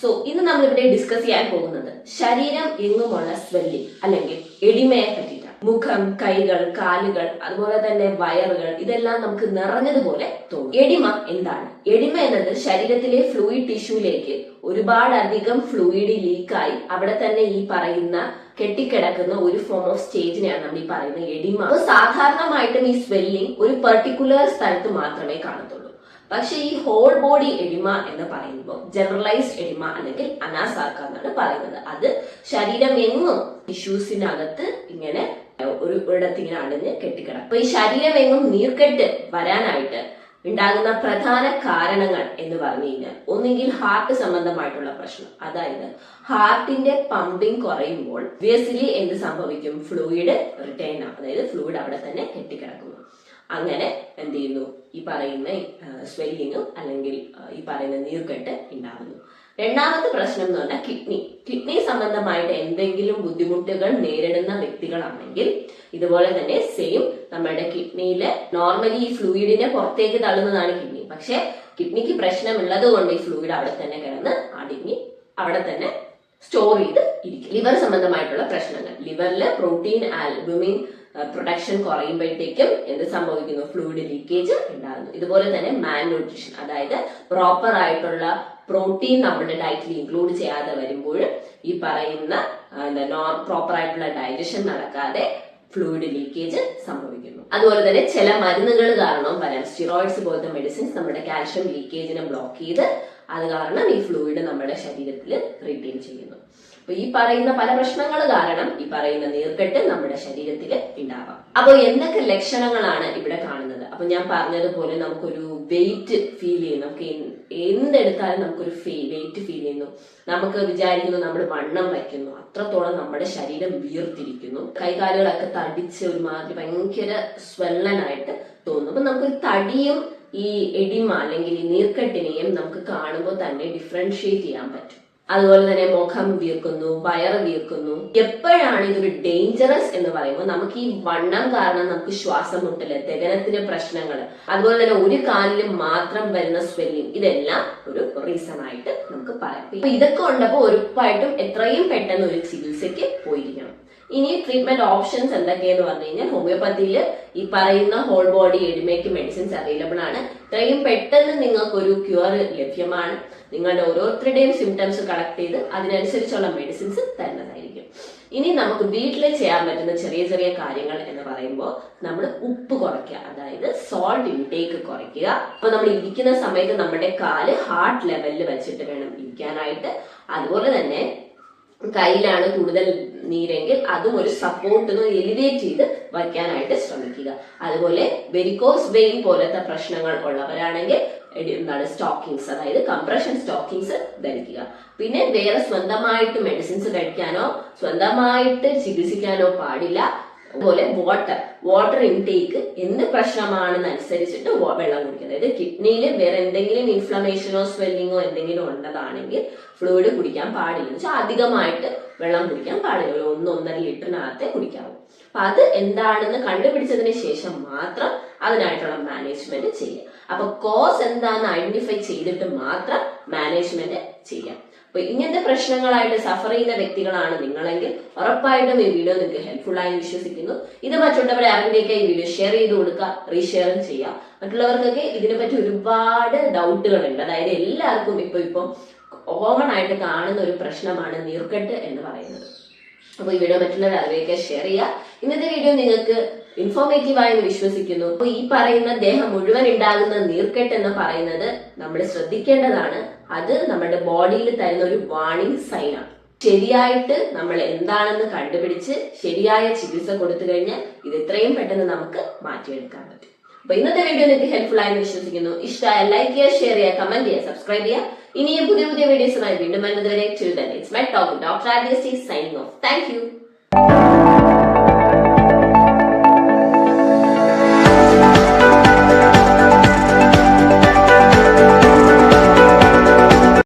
So ഇന്ന് നമ്മൾ ഇവിടെ ഡിസ്കസ് ചെയ്യാൻ പോകുന്നത് ശരീരം എങ്ങുമുള്ള സ്വെല്ലിംഗ് അല്ലെങ്കിൽ എടിമയെ പറ്റിയിട്ടാണ്. മുഖം കൈകൾ കാലുകൾ അതുപോലെ തന്നെ വയറുകൾ ഇതെല്ലാം നമുക്ക് നിറഞ്ഞതുപോലെ തോന്നും. എടിമ എന്താണ്? എടിമ എന്നത് ശരീരത്തിലെ ഫ്ലൂയിഡ് ടിഷ്യൂലേക്ക് ഒരുപാട് അധികം ഫ്ലൂയിഡ് ലീക്കായി അവിടെ തന്നെ ഈ പറയുന്ന കെട്ടിക്കിടക്കുന്ന ഒരു ഫോം ഓഫ് സ്റ്റേജിനെയാണ് നമ്മൾ ഈ പറയുന്ന എടിമ. സാധാരണമായിട്ടും ഈ സ്വെല്ലിംഗ് ഒരു പെർട്ടിക്കുലർ സ്ഥലത്ത് മാത്രമേ കാണത്തുള്ളൂ. പക്ഷെ ഈ ഹോൾ ബോഡി എഡിമ എന്ന് പറയുമ്പോൾ ജനറലൈസ്ഡ് എഡിമ അല്ലെങ്കിൽ അനാസാർക്ക എന്നാണ് പറയുന്നത്. അത് ശരീരം എങ്ങും ടിഷ്യൂസിനകത്ത് ഇങ്ങനെ ഒരു ഇടത്ത് ഇങ്ങനെ അടഞ്ഞ് കെട്ടിക്കിടക്കും. അപ്പൊ ഈ ശരീരം എങ്ങും നീർക്കെട്ട് വരാനായിട്ട് ഉണ്ടാകുന്ന പ്രധാന കാരണങ്ങൾ എന്ന് പറഞ്ഞു കഴിഞ്ഞാൽ ഒന്നുകിൽ ഹാർട്ട് സംബന്ധമായിട്ടുള്ള പ്രശ്നം. അതായത് ഹാർട്ടിന്റെ പമ്പിങ് കുറയുമ്പോൾ ഒബ്വിയസ്ലി എന്ത് സംഭവിക്കും? ഫ്ലൂയിഡ് റിട്ടേൺ ആവും. അതായത് ഫ്ലൂയിഡ് അവിടെ തന്നെ കെട്ടിക്കിടക്കുന്നു അങ്ങനെ എന്ത് ചെയ്യുന്നു ഈ പറയുന്ന സ്വെല്ലിങ്ങും അല്ലെങ്കിൽ ഈ പറയുന്ന നീർക്കെട്ട് ഉണ്ടാകുന്നു രണ്ടാമത്തെ പ്രശ്നം എന്ന് പറഞ്ഞാൽ കിഡ്നി. കിഡ്നി സംബന്ധമായിട്ട് എന്തെങ്കിലും ബുദ്ധിമുട്ടുകൾ നേരിടുന്ന വ്യക്തികളാണെങ്കിൽ ഇതുപോലെ തന്നെ സെയിം നമ്മുടെ കിഡ്നിയിലെ നോർമലി ഈ ഫ്ലൂയിഡിനെ പുറത്തേക്ക് തള്ളുന്നതാണ് കിഡ്നി. പക്ഷെ കിഡ്നിക്ക് പ്രശ്നമുള്ളത് കൊണ്ട് ഈ ഫ്ലൂയിഡ് അവിടെ തന്നെ കിടന്ന് അടിഞ്ഞ് അവിടെ തന്നെ സ്റ്റോർ ചെയ്ത് ഇരിക്കും. ലിവർ സംബന്ധമായിട്ടുള്ള പ്രശ്നങ്ങൾ. ലിവറിൽ പ്രോട്ടീൻ ആൽബുമിൻ പ്രൊഡക്ഷൻ കുറയുമ്പോഴത്തേക്കും എന്ത് സംഭവിക്കുന്നു? ഫ്ലൂയിഡ് ലീക്കേജ് ഉണ്ടാകുന്നു. ഇതുപോലെ തന്നെ മാൻ ന്യൂട്രീഷൻ അതായത് പ്രോപ്പർ ആയിട്ടുള്ള പ്രോട്ടീൻ നമ്മുടെ ഡയറ്റിൽ ഇൻക്ലൂഡ് ചെയ്യാതെ വരുമ്പോൾ ഈ പറയുന്ന നോൺ പ്രോപ്പർ ആയിട്ടുള്ള ഡൈജഷൻ നടക്കാതെ ഫ്ലൂയിഡ് ലീക്കേജ് സംഭവിക്കുന്നു. അതുപോലെ തന്നെ ചില മരുന്നുകൾ കാരണം വരാം സ്റ്റിറോയിഡ്സ് പോലത്തെ മെഡിസിൻസ് നമ്മുടെ കാൽഷ്യം ലീക്കേജിനെ ബ്ലോക്ക് ചെയ്ത് അത് കാരണം ഈ ഫ്ലൂയിഡ് നമ്മുടെ ശരീരത്തിൽ റിട്ടീൻ ചെയ്യുന്നു. അപ്പൊ ഈ പറയുന്ന പല പ്രശ്നങ്ങൾ കാരണം ഈ പറയുന്ന നീർക്കെട്ട് നമ്മുടെ ശരീരത്തിൽ ഉണ്ടാവാം. അപ്പൊ എന്തൊക്കെ ലക്ഷണങ്ങളാണ് ഇവിടെ കാണുന്നത്? അപ്പൊ ഞാൻ പറഞ്ഞതുപോലെ നമുക്കൊരു വെയിറ്റ് ഫീൽ ചെയ്യുന്നു നമുക്ക് എന്ത് എന്തെടുത്താലും നമുക്കൊരു വെയിറ്റ് ഫീൽ ചെയ്യുന്നു. നമുക്ക് വിചാരിക്കുന്നു നമ്മൾ വണ്ണം വയ്ക്കുന്നു. അത്രത്തോളം നമ്മുടെ ശരീരം വീർത്തിരിക്കുന്നു. കൈകാലുകളൊക്കെ തടിച്ച് ഒരുമാതിരി ഭയങ്കര സ്വെല്ലനായിട്ട് തോന്നും. അപ്പൊ നമുക്കൊരു തടിയും ഈ എഡിമ അല്ലെങ്കിൽ ഈ നീർക്കെട്ടിനെയും നമുക്ക് കാണുമ്പോൾ തന്നെ ഡിഫറൻഷിയേറ്റ് ചെയ്യാൻ പറ്റും. അതുപോലെ തന്നെ മുഖം വീർക്കുന്നു വയറ് വീർക്കുന്നു. എപ്പോഴാണ് ഇതൊരു ഡേഞ്ചറസ് എന്ന് പറയുമ്പോൾ നമുക്ക് ഈ വണ്ണം കാരണം നമുക്ക് ശ്വാസം മുട്ടൽ ദഹനത്തിന് പ്രശ്നങ്ങൾ അതുപോലെ തന്നെ ഒരു കാലിൽ മാത്രം വരുന്ന സ്വെല്ലിംഗ് ഇതെല്ലാം ഒരു റീസൺ ആയിട്ട് നമുക്ക് പറയാം. ഇതൊക്കെ ഉണ്ടപ്പോ ഉറപ്പായിട്ടും എത്രയും പെട്ടെന്ന് ഒരു ചികിത്സയ്ക്ക് പോയിരിക്കണം. ഇനി ട്രീറ്റ്മെന്റ് ഓപ്ഷൻസ് എന്തൊക്കെയെന്ന് പറഞ്ഞു കഴിഞ്ഞാൽ ഹോമിയോപ്പതിയിൽ ഈ പറയുന്ന ഹോൾ ബോഡി എഡിമയ്ക്ക് മെഡിസിൻസ് അവൈലബിൾ ആണ്. ഇത്രയും പെട്ടെന്ന് നിങ്ങൾക്ക് ഒരു ക്യൂർ ലഭ്യമാണ്. നിങ്ങളുടെ ഓരോരുത്തരുടെയും സിംറ്റംസ് കളക്ട് ചെയ്ത് അതിനനുസരിച്ചുള്ള മെഡിസിൻസ് തരുന്നതായിരിക്കും. ഇനി നമുക്ക് വീട്ടിൽ ചെയ്യാൻ പറ്റുന്ന ചെറിയ ചെറിയ കാര്യങ്ങൾ എന്ന് പറയുമ്പോൾ നമ്മൾ ഉപ്പ് കുറയ്ക്കുക അതായത് സോൾട്ട് ഇൻടേക്ക് കുറയ്ക്കുക. അപ്പൊ നമ്മൾ ഇരിക്കുന്ന സമയത്ത് നമ്മുടെ കാൽ ഹാർട്ട് ലെവലിൽ വെച്ചിട്ട് വേണം ഇരിക്കാനായിട്ട്. അതുപോലെ തന്നെ കയ്യിലാണ് കൂടുതൽ നീരെങ്കിൽ അതും ഒരു സപ്പോർട്ടിന് എലിവേറ്റ് ചെയ്ത് വയ്ക്കാനായിട്ട് ശ്രമിക്കുക. അതുപോലെ വെരിക്കോസ് വെയിൻ പോലത്തെ പ്രശ്നങ്ങൾ ഉള്ളവരാണെങ്കിൽ എന്താണ് സ്റ്റോക്കിങ്സ് അതായത് കംപ്രഷൻ സ്റ്റോക്കിങ്സ് ധരിക്കുക. പിന്നെ വേറെ സ്വന്തമായിട്ട് മെഡിസിൻസ് കഴിക്കാനോ സ്വന്തമായിട്ട് ചികിത്സിക്കാനോ പാടില്ല. അതുപോലെ വാട്ടർ വാട്ടർ ഇൻടേക്ക് എന്ത് പ്രശ്നമാണെന്ന് അനുസരിച്ചിട്ട് വെള്ളം കുടിക്കുക. അതായത് കിഡ്നിയിൽ വേറെ എന്തെങ്കിലും ഇൻഫ്ലമേഷനോ സ്വെല്ലിങ്ങോ എന്തെങ്കിലും ഉണ്ടതാണെങ്കിൽ ഫ്ലൂയിഡ് കുടിക്കാൻ പാടില്ല. എന്ന് വെച്ചാൽ അധികമായിട്ട് വെള്ളം കുടിക്കാൻ പാടില്ല. ഒന്ന് ഒന്നര ലിറ്ററിനകത്തെ കുടിക്കാവൂ. അപ്പൊ അത് എന്താണെന്ന് കണ്ടുപിടിച്ചതിന് ശേഷം മാത്രം അതിനായിട്ടുള്ള മാനേജ്മെന്റ് ചെയ്യുക. അപ്പൊ കോസ് എന്താണെന്ന് ഐഡന്റിഫൈ ചെയ്തിട്ട് മാത്രം മാനേജ്മെന്റ് ചെയ്യാം അപ്പൊ ഇങ്ങനത്തെ പ്രശ്നങ്ങളായിട്ട് സഫർ ചെയ്യുന്ന വ്യക്തികളാണ് നിങ്ങളെങ്കിൽ ഉറപ്പായിട്ടും ഈ വീഡിയോ നിങ്ങൾക്ക് ഹെൽപ്ഫുൾ ആയി വിശ്വസിക്കുന്നു. ഇത് മറ്റുള്ളവരെ അറിവിലേക്ക് ഈ വീഡിയോ ഷെയർ ചെയ്ത് കൊടുക്കുക റീഷെയറും ചെയ്യാം മറ്റുള്ളവർക്കൊക്കെ ഇതിനെപ്പറ്റി ഒരുപാട് ഡൗട്ടുകൾ ഉണ്ട് അതായത് എല്ലാവർക്കും ഇപ്പൊ ഇപ്പം കോമൺ ആയിട്ട് കാണുന്ന ഒരു പ്രശ്നമാണ് നീർക്കെട്ട് എന്ന് പറയുന്നത്. അപ്പൊ ഈ വീഡിയോ മറ്റുള്ളവർ അതിലേക്ക് ഷെയർ ചെയ്യുക. ഇന്നത്തെ വീഡിയോ നിങ്ങൾക്ക് ഇൻഫോർമേറ്റീവ് ആയെന്ന് വിശ്വസിക്കുന്നു. അപ്പൊ ഈ പറയുന്ന ദേഹം മുഴുവൻ ഉണ്ടാകുന്ന നീർക്കെട്ട് എന്ന് പറയുന്നത് നമ്മൾ ശ്രദ്ധിക്കേണ്ടതാണ്. അത് നമ്മുടെ ബോഡിയിൽ തരുന്ന ഒരു വാണിംഗ് സൈൻ ആണ്. ശരിയായിട്ട് നമ്മൾ എന്താണെന്ന് കണ്ടുപിടിച്ച് ശരിയായ ചികിത്സ കൊടുത്തു കഴിഞ്ഞാൽ ഇത് എത്രയും പെട്ടെന്ന് നമുക്ക് മാറ്റിയെടുക്കാൻ പറ്റും. അപ്പൊ ഇന്നത്തെ വീഡിയോ നിങ്ങൾക്ക് ഹെൽപ്ഫുൾ ആയെന്ന് വിശ്വസിക്കുന്നു. ഇഷ്ടമായ ലൈക്ക് ചെയ്യുക ഷെയർ ചെയ്യുക കമന്റ് ചെയ്യുക സബ്സ്ക്രൈബ് ചെയ്യുക. ഇനിയും പുതിയ പുതിയ വീഡിയോസുമായി വീണ്ടും വരുന്നതുവരെ children it's my talk doctor Adya signing off thank you